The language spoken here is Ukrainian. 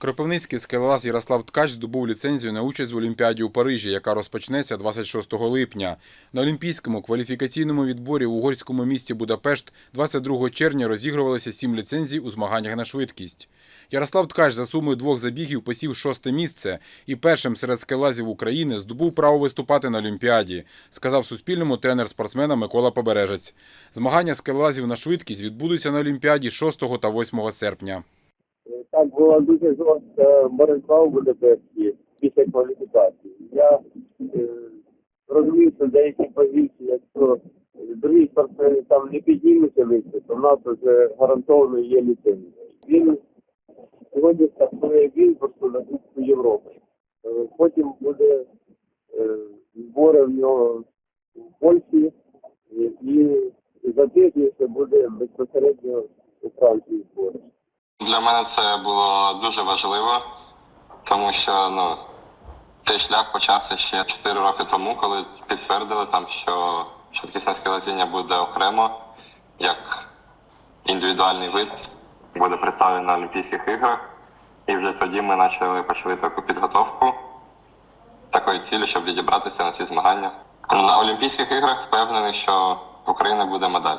Кропивницький скелелаз Ярослав Ткач здобув ліцензію на участь в Олімпіаді у Парижі, яка розпочнеться 26 липня. На олімпійському кваліфікаційному відборі в угорському місті Будапешт 22 червня розігрувалися сім ліцензій у змаганнях на швидкість. Ярослав Ткач за сумою двох забігів посів шосте місце і першим серед скелазів України здобув право виступати на Олімпіаді, сказав Суспільному тренер спортсмена Микола Побережець. Змагання скелазів на швидкість відбудуться на Олімпіаді 6 та 8 серпня. Так була дуже жорстка боротьба в Будапешті після кваліфікації. Я е, розумів, що деякі позиції, якщо другі спортсмени там не піднімуться вище, то в нас вже гарантовано є ліцензія. Він сьогодні стартує він на Кубку Європи. Е, Потім буде е, збори в нього в Польщі і, і за тиждень буде безпосередньо у Франції збори. Для мене це було дуже важливо, тому що ну, цей шлях почався ще 4 роки тому, коли підтвердили там, що швидкісне скелезіння буде окремо, як індивідуальний вид буде представлений на Олімпійських іграх. І вже тоді ми почали почали таку підготовку з такої цілі, щоб відібратися на ці змагання. На Олімпійських іграх впевнений, що в України буде медаль.